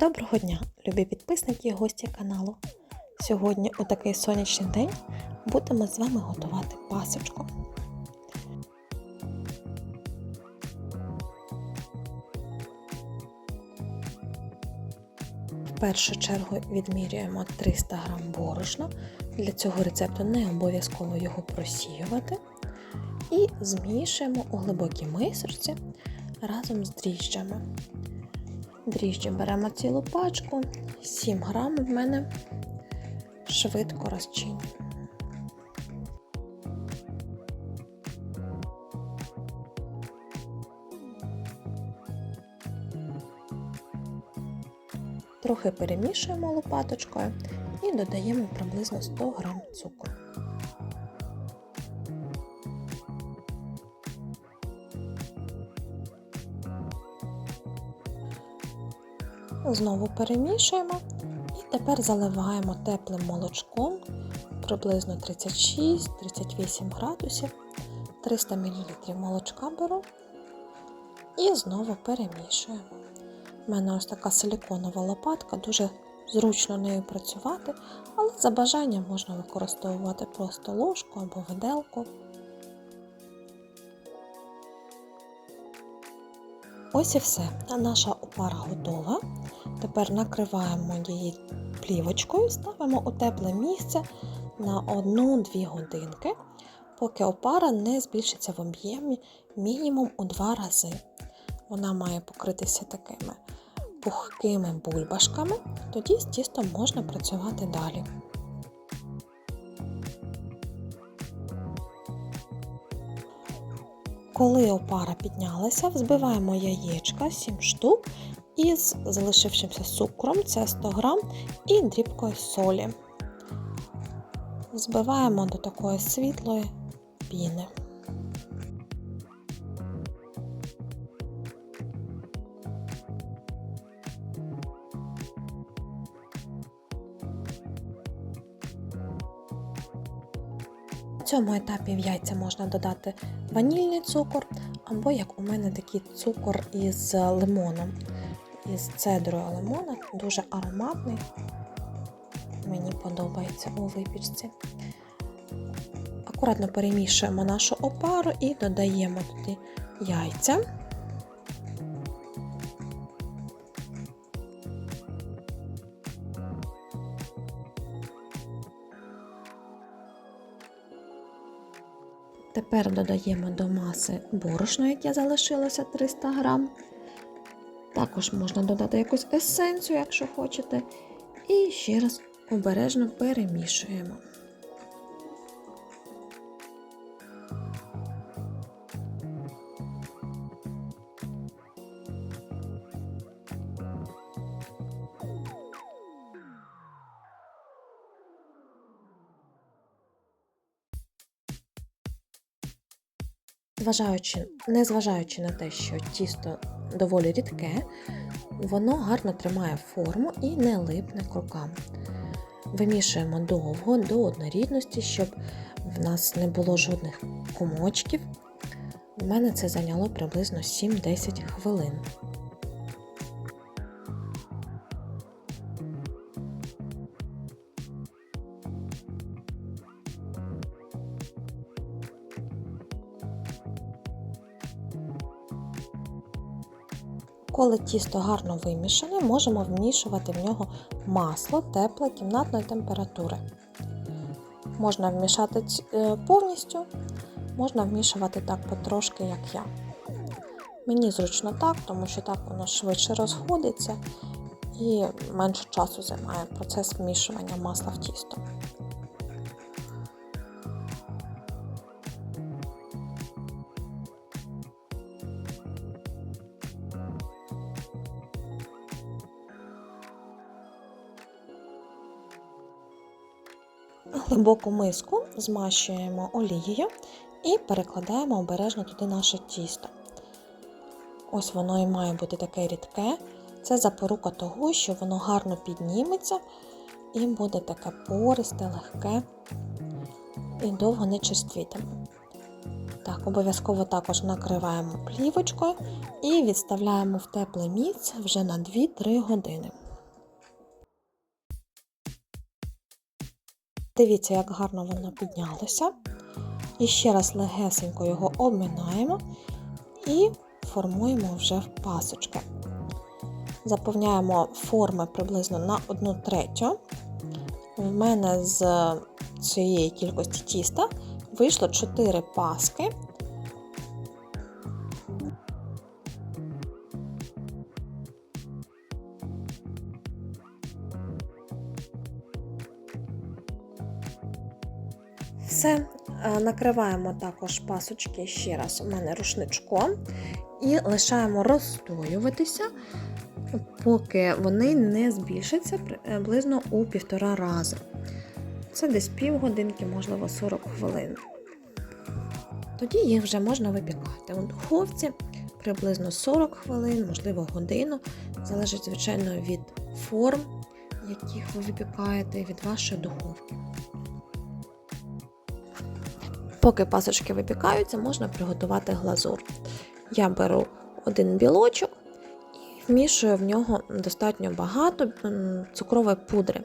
Доброго дня, любі підписники і гості каналу. Сьогодні, у такий сонячний день, будемо з вами готувати пасочку. В першу чергу відмірюємо 300 г борошна. Для цього рецепту не обов'язково його просіювати. І змішуємо у глибокій мисочці разом з дріжджами. Дріжджі беремо цілу пачку, 7 грам в мене швидко розчинюємо. Трохи перемішуємо лопаточкою і додаємо приблизно 100 грам цукру. Знову перемішуємо і тепер заливаємо теплим молочком приблизно 36-38 градусів, 300 мл молочка беру і знову перемішуємо. У мене ось така силіконова лопатка, дуже зручно нею працювати, але за бажанням можна використовувати просто ложку або виделку. Ось і все. Наша опара готова. Тепер накриваємо її плівочкою, ставимо у тепле місце на 1-2 годинки, поки опара не збільшиться в об'ємі мінімум у 2 рази. Вона має покритися такими пухкими бульбашками, тоді з тістом можна працювати далі. Коли опара піднялася, взбиваємо яєчка 7 штук із залишившимся цукром, це 100 грам, і дрібкою солі. Збиваємо до такої світлої піни. Цьому етапі в яйця можна додати ванільний цукор, або, як у мене, такий цукор із лимоном, із цедрою лимона, дуже ароматний. Мені подобається у випічці. Акуратно перемішуємо нашу опару і додаємо туди яйця. Тепер додаємо до маси борошно, яке залишилося 300 грам. Також можна додати якусь есенцію, якщо хочете. І ще раз обережно перемішуємо. Зважаючи, незважаючи на те, що тісто доволі рідке, воно гарно тримає форму і не липне к рукам. Вимішуємо довго до однорідності, щоб в нас не було жодних комочків. У мене це зайняло приблизно 7-10 хвилин. Коли тісто гарно вимішане, можемо вмішувати в нього масло тепле кімнатної температури. Можна вмішати повністю, можна вмішувати так потрошки, як я. Мені зручно так, тому що так воно швидше розходиться і менше часу займає процес вмішування масла в тісто. Глибоку миску змащуємо олією і перекладаємо обережно туди наше тісто. Ось воно і має бути таке рідке. Це запорука того, що воно гарно підніметься і буде таке пористе, легке і довго не черствітиме. Так, обов'язково також накриваємо плівочкою і відставляємо в тепле місце вже на 2-3 години. Дивіться, як гарно воно піднялося. І ще раз легесенько його обминаємо і формуємо вже в пасочки. Заповняємо форми приблизно на 1 третю. В мене з цієї кількості тіста вийшло 4 паски. Все, е, накриваємо також пасочки ще раз у мене рушничком і лишаємо розстоюватися, поки вони не збільшаться приблизно у півтора рази. Це десь півгодинки, можливо, 40 хвилин. Тоді їх вже можна випікати у духовці приблизно 40 хвилин, можливо, годину. Залежить, звичайно, від форм, яких ви випікаєте, від вашої духовки. Поки пасочки випікаються, можна приготувати глазур. Я беру один білочок і вмішую в нього достатньо багато цукрової пудри,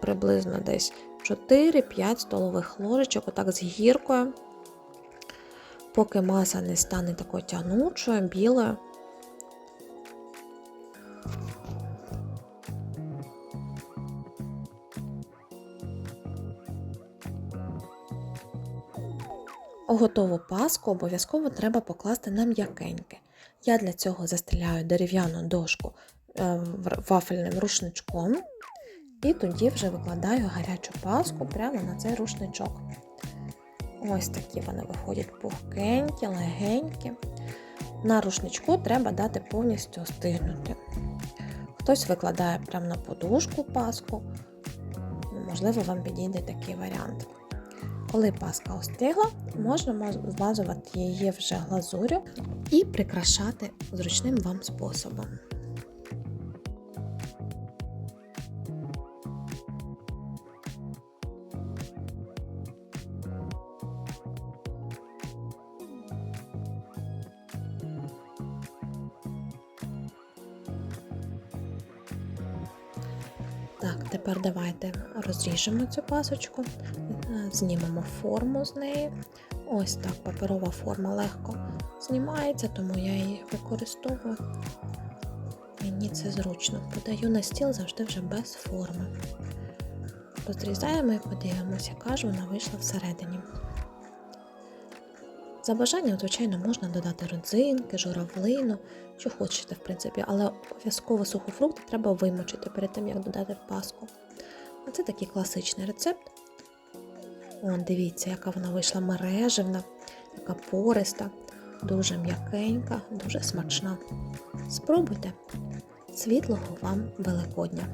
приблизно десь 4-5 столових ложечок, отак з гіркою, поки маса не стане такою тягнучою, білою. Готову паску обов'язково треба покласти на м'якеньке. Я для цього застеляю дерев'яну дошку е, вафельним рушничком і тоді вже викладаю гарячу паску прямо на цей рушничок. Ось такі вони виходять пухкенькі, легенькі. На рушничку треба дати повністю остигнути. Хтось викладає прямо на подушку паску. Можливо, вам підійде такий варіант. Коли паска остигла, можна змазувати її вже глазурю і прикрашати зручним вам способом. Так, тепер давайте розріжемо цю пасочку, е, знімемо форму з неї. Ось так паперова форма легко знімається, тому я її використовую. Мені це зручно. Подаю на стіл завжди вже без форми. Розрізаємо і подивимося, яка ж вона вийшла всередині. За бажанням, звичайно, можна додати родзинки, журавлину, що хочете, в принципі, але обов'язково сухофрукти треба вимочити перед тим, як додати в паску. А це такий класичний рецепт. О, дивіться, яка вона вийшла мережевна, яка пориста, дуже м'якенька, дуже смачна. Спробуйте. Світлого вам Великодня!